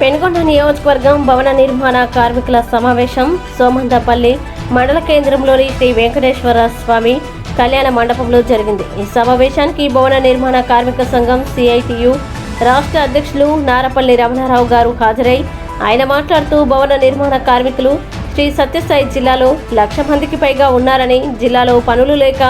పెనుగొండ నియోజకవర్గం భవన నిర్మాణ కార్మికుల సమావేశం సోమంతపల్లి మండల కేంద్రంలోని శ్రీ వెంకటేశ్వర స్వామి కళ్యాణ మండపంలో జరిగింది. ఈ సమావేశానికి భవన నిర్మాణ కార్మిక సంఘం సిఐటియు రాష్ట్ర అధ్యక్షులు నారపల్లి రమణారావు గారు హాజరై ఆయన మాట్లాడుతూ భవన నిర్మాణ కార్మికులు శ్రీ సత్యసాయి జిల్లాలో లక్ష మందికి పైగా ఉన్నారని జిల్లాలో పనులు లేక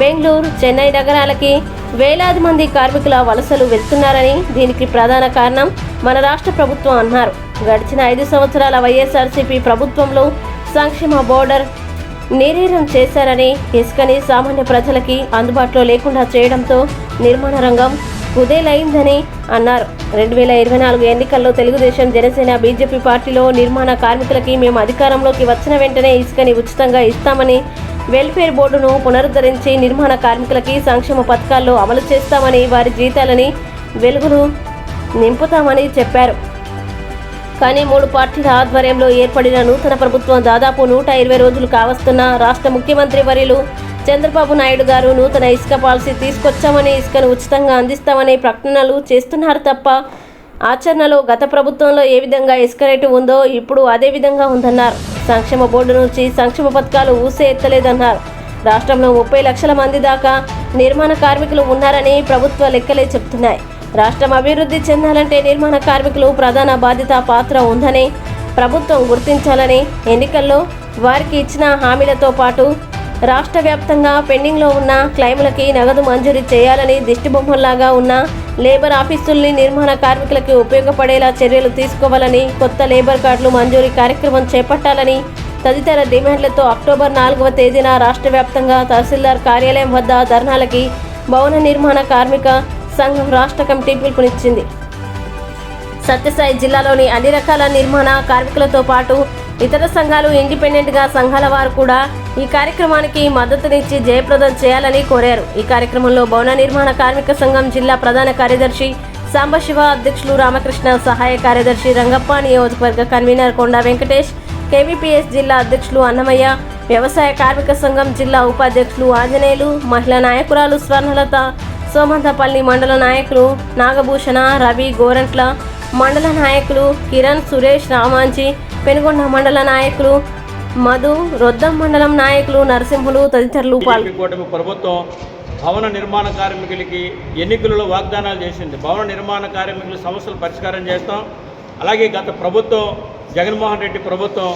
బెంగళూరు చెన్నై నగరాలకి వేలాది మంది కార్మికుల వలసలు వెళ్తున్నారని దీనికి ప్రధాన కారణం మన రాష్ట్ర ప్రభుత్వం అన్నారు. గడిచిన ఐదు సంవత్సరాల వైఎస్ఆర్సీపీ ప్రభుత్వంలో సంక్షేమ బోర్డర్ నిర్వీర్యం చేశారని ఇసుకని సామాన్య ప్రజలకి అందుబాటులో లేకుండా చేయడంతో నిర్మాణ రంగం కుదేలైందని అన్నారు. రెండు వేల ఇరవై నాలుగు ఎన్నికల్లో తెలుగుదేశం జనసేన బీజేపీ పార్టీలో నిర్మాణ కార్మికులకి మేము అధికారంలోకి వచ్చిన వెంటనే ఇసుకని ఉచితంగా ఇస్తామని వెల్ఫేర్ బోర్డును పునరుద్ధరించి నిర్మాణ కార్మికులకి సంక్షేమ పథకాల్లో అమలు చేస్తామని వారి జీతాలని వెలుగును నింపుతామని చెప్పారు. కానీ మూడు పార్టీల ఆధ్వర్యంలో ఏర్పడిన నూతన ప్రభుత్వం దాదాపు నూట ఇరవై రోజులు కావస్తున్న రాష్ట్ర ముఖ్యమంత్రి వర్యులు చంద్రబాబు నాయుడు గారు నూతన ఇసుక పాలసీ తీసుకొచ్చామని ఇసుకను ఉచితంగా అందిస్తామని ప్రకటనలు చేస్తున్నారు తప్ప ఆచరణలో గత ప్రభుత్వంలో ఏ విధంగా ఇసుక రేటు ఉందో ఇప్పుడు అదే విధంగా ఉందన్నారు. సంక్షేమ బోర్డు నుంచి సంక్షేమ పథకాలు ఊసే ఎత్తలేదన్నారు రాష్ట్రంలో ముప్పై లక్షల మంది దాకా నిర్మాణ కార్మికులు ఉన్నారని ప్రభుత్వ లెక్కలే చెబుతున్నాయి. రాష్ట్రం అభివృద్ధి చెందాలంటే నిర్మాణ కార్మికులు ప్రధాన బాధ్యత పాత్ర ఉందని ప్రభుత్వం గుర్తించాలని ఎన్నికల్లో వారికి ఇచ్చిన హామీలతో పాటు రాష్ట్ర వ్యాప్తంగా పెండింగ్లో ఉన్న క్లైములకి నగదు మంజూరు చేయాలని దిష్టిబొమ్మల్లాగా ఉన్న లేబర్ ఆఫీసుల్ని నిర్మాణ కార్మికులకి ఉపయోగపడేలా చర్యలు తీసుకోవాలని కొత్త లేబర్ కార్డులు మంజూరీ కార్యక్రమం చేపట్టాలని తదితర డిమాండ్లతో అక్టోబర్ నాలుగవ తేదీన రాష్ట్ర వ్యాప్తంగా తహసీల్దార్ కార్యాలయం వద్ద ధర్నాలకి భవన నిర్మాణ కార్మిక సంఘం రాష్ట్ర కమిటీ పిలుపునిచ్చింది. సత్యసాయి జిల్లాలోని అన్ని రకాల నిర్మాణ కార్మికులతో పాటు ఇతర సంఘాలు ఇండిపెండెంట్గా సంఘాల వారు కూడా ఈ కార్యక్రమానికి మద్దతునిచ్చి జయప్రదం చేయాలని కోరారు. ఈ కార్యక్రమంలో భవన నిర్మాణ కార్మిక సంఘం జిల్లా ప్రధాన కార్యదర్శి సాంబశివ అధ్యక్షులు రామకృష్ణ సహాయ కార్యదర్శి రంగప్ప నియోజకవర్గ కన్వీనర్ కొండ వెంకటేష్ కేవీపీఎస్ జిల్లా అధ్యక్షులు అన్నమయ్య వ్యవసాయ కార్మిక సంఘం జిల్లా ఉపాధ్యక్షులు ఆంజనేయులు మహిళా నాయకురాలు స్వర్ణలత సోమంతపల్లి మండల నాయకులు నాగభూషణ రవి గోరంట్ల మండల నాయకులు కిరణ్ సురేష్ రామాంచి పెనుగొండ మండల నాయకులు మధు రొద్దం మండలం నాయకులు నరసింహులు తదితరులు కూటమి ప్రభుత్వం భవన నిర్మాణ కార్మికులకి ఎన్నికలలో వాగ్దానాలు చేసింది. భవన నిర్మాణ కార్మికుల సమస్యలు పరిష్కారం చేస్తాం. అలాగే గత ప్రభుత్వం జగన్మోహన్ రెడ్డి ప్రభుత్వం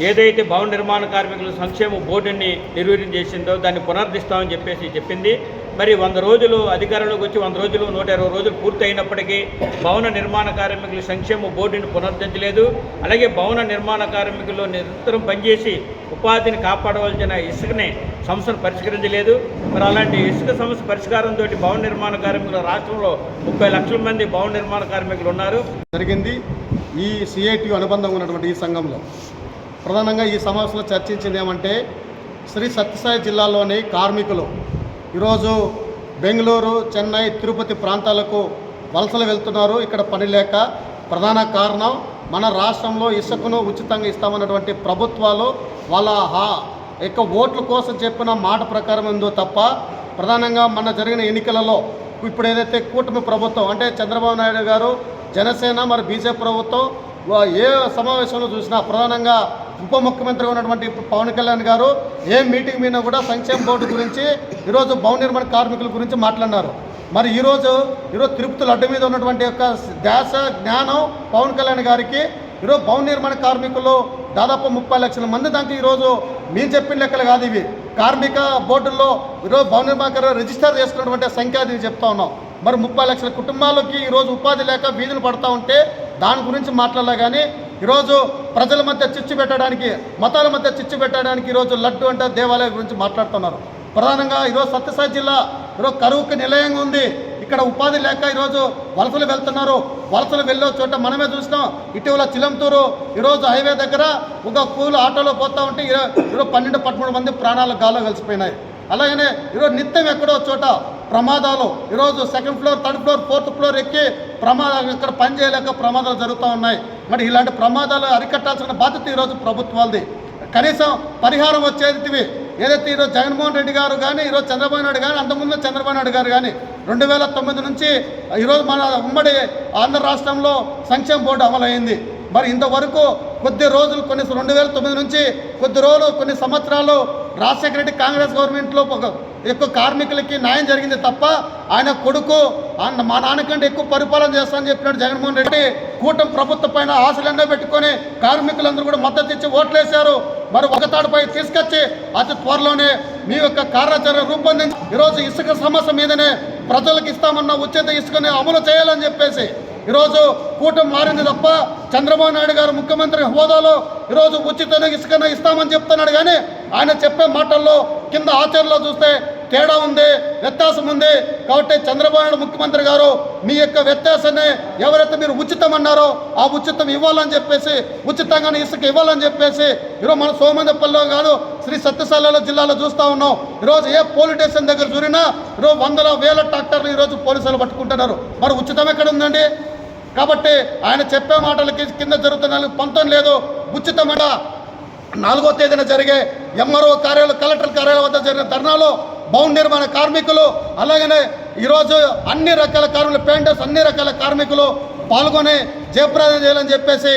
ఏదైతే భవన నిర్మాణ కార్మికుల సంక్షేమ బోర్డుని నిర్వీర్యం చేసిందో దాన్ని పునర్దిస్తామని చెప్పేసి చెప్పింది. మరి వంద రోజులు అధికారంలోకి వచ్చి వంద రోజులు నూట ఇరవై రోజులు పూర్తయినప్పటికీ భవన నిర్మాణ కార్మికుల సంక్షేమ బోర్డుని పునరుద్ధరించలేదు అలాగే భవన నిర్మాణ కార్మికులు నిరంతరం పనిచేసి ఉపాధిని కాపాడవలసిన ఇసుకని సమస్యను పరిష్కరించలేదు. మరి అలాంటి ఇసుక సమస్య పరిష్కారంతో భవన నిర్మాణ కార్మికులు రాష్ట్రంలో ముప్పై లక్షల మంది భవన నిర్మాణ కార్మికులు ఉన్నారు. జరిగింది. ఈ సిఐటి అనుబంధం ఉన్నటువంటి ఈ సంఘంలో ప్రధానంగా ఈ సమావేశంలో చర్చించింది ఏమంటే శ్రీ సత్యసాయి జిల్లాలోని కార్మికులు ఈరోజు బెంగళూరు చెన్నై తిరుపతి ప్రాంతాలకు వలసలు వెళ్తున్నారు. ఇక్కడ పని లేక ప్రధాన కారణం మన రాష్ట్రంలో ఇసుకను ఉచితంగా ఇస్తామన్నటువంటి ప్రభుత్వాలు వాళ్ళ హా యొక్క ఓట్ల కోసం చెప్పిన మాట ప్రకారం ఉందో తప్ప ప్రధానంగా మన జరిగిన ఎన్నికలలో ఇప్పుడు ఏదైతే కూటమి ప్రభుత్వం అంటే చంద్రబాబు నాయుడు గారు జనసేన మరి బీజేపీ ప్రభుత్వం ఏ సమావేశంలో చూసినా ప్రధానంగా ఉప ముఖ్యమంత్రి ఉన్నటువంటి పవన్ కళ్యాణ్ గారు ఏ మీటింగ్ మీద కూడా సంక్షేమ బోర్డు గురించి ఈరోజు భవన నిర్మాణ కార్మికుల గురించి మాట్లాడినారు. మరి ఈరోజు ఈరోజు తిరుపతి లడ్డు మీద ఉన్నటువంటి యొక్క దేశ జ్ఞానం పవన్ కళ్యాణ్ గారికి ఈరోజు భవన నిర్మాణ కార్మికులు దాదాపు ముప్పై లక్షల మంది దానికి ఈరోజు మేము చెప్పిన లెక్కలు కాదు ఇవి. కార్మిక బోర్డుల్లో ఈరోజు భవన నిర్మాణ రిజిస్టర్ చేసుకున్నటువంటి సంఖ్య అది చెప్తా ఉన్నాం. మరి ముప్పై లక్షల కుటుంబాలకి ఈరోజు ఉపాధి లేక వీధులు పడతా ఉంటే దాని గురించి మాట్లాడలే కానీ ఈరోజు ప్రజల మధ్య చిచ్చు పెట్టడానికి మతాల మధ్య చిచ్చు పెట్టడానికి ఈరోజు లడ్డు అంటే దేవాలయం గురించి మాట్లాడుతున్నారు. ప్రధానంగా ఈరోజు సత్యసాయి జిల్లా ఈరోజు కరువుకి నిలయంగా ఉంది. ఇక్కడ ఉపాధి లేక ఈరోజు వలసలు వెళ్తున్నారు. వలసలు వెళ్ళే చోట మనమే చూసినాం. ఇటీవల చిలంతూరు ఈరోజు హైవే దగ్గర ఒక కూలు ఆటోలో పోతా ఉంటే ఈరోజు పన్నెండు పదమూడు మంది ప్రాణాలు గాల్లో కలిసిపోయినాయి. అలాగనే ఈరోజు నిత్యం ఎక్కడో చోట ప్రమాదాలు. ఈరోజు second floor third floor fourth floor ఎక్కి ప్రమాదాలు ఇక్కడ పని చేయలేక ప్రమాదాలు జరుగుతూ ఉన్నాయి. మరి ఇలాంటి ప్రమాదాలు అరికట్టాల్సిన బాధ్యత ఈరోజు ప్రభుత్వాలది. కనీసం పరిహారం వచ్చేది ఏదైతే ఈరోజు జగన్మోహన్ రెడ్డి గారు కానీ ఈరోజు చంద్రబాబు నాయుడు కానీ అంతకుముందు చంద్రబాబు నాయుడు గారు కానీ రెండు వేల తొమ్మిది నుంచి ఈరోజు మన ఉమ్మడి ఆంధ్ర రాష్ట్రంలో సంక్షేమ బోర్డు అమలైంది మరి ఇంతవరకు కొద్ది రోజులు కొన్ని రెండు వేల తొమ్మిది నుంచి కొద్ది రోజులు కొన్ని సంవత్సరాలు రాజశేఖర రెడ్డి కాంగ్రెస్ గవర్నమెంట్లో ఒక ఎక్కువ కార్మికులకి న్యాయం జరిగింది తప్ప ఆయన కొడుకు ఆయన మా నాన్నకంటే ఎక్కువ పరిపాలన చేస్తానని చెప్పినాడు జగన్మోహన్ రెడ్డి. కూటమి ప్రభుత్వం పైన ఆశలెన్నో పెట్టుకొని కార్మికులందరూ కూడా మద్దతు ఇచ్చి ఓట్లేశారు. మరి ఒక తాడుపై తీసుకొచ్చి అతి త్వరలోనే మీ యొక్క కార్యాచరణ రూపొందించి ఈరోజు ఇసుక సమస్య మీదనే ప్రజలకు ఇస్తామన్న ఉచిత ఇసుకని అమలు చేయాలని చెప్పేసి ఈరోజు కూటమి మారింది తప్ప చంద్రబాబు నాయుడు గారు ముఖ్యమంత్రి హోదాలో ఈరోజు ఉచితంగా ఇసుకన ఇస్తామని చెప్తున్నాడు. కానీ ఆయన చెప్పే మాటల్లో కింద ఆచరణలో చూస్తే తేడా ఉంది వ్యత్యాసం ఉంది. కాబట్టి చంద్రబాబు నాయుడు ముఖ్యమంత్రి గారు మీ యొక్క వ్యత్యాసాన్ని ఎవరైతే మీరు ఉచితం అన్నారో ఆ ఉచితం ఇవ్వాలని చెప్పేసి ఉచితంగానే ఇసుక ఇవ్వాలని చెప్పేసి ఈరోజు మన సోమందపల్లిలో కాదు శ్రీ సత్యసాలలో జిల్లాలో చూస్తూ ఉన్నాం. ఈరోజు ఏ పోలీస్ స్టేషన్ దగ్గర చూరినా ఈరోజు వందల వేల ట్రాక్టర్లు ఈరోజు పోలీసులు పట్టుకుంటున్నారు. మరి ఉచితం ఎక్కడ ఉందండి? కాబట్టి ఆయన చెప్పే మాటలకి కింద జరుగుతున్న పొంతం లేదు. ఉచితమట నాలుగో తేదీన జరిగే ఎంఆర్ఓ కార్యాలయం కలెక్టర్ కార్యాలయం వద్ద జరిగిన ధర్నాలో భవన నిర్మాణ కార్మికులు అలాగనే ఈరోజు అన్ని రకాల కార్మికులు పెయింటర్స్ అన్ని రకాల కార్మికులు పాల్గొని జయప్రదం చేయాలని చెప్పేసి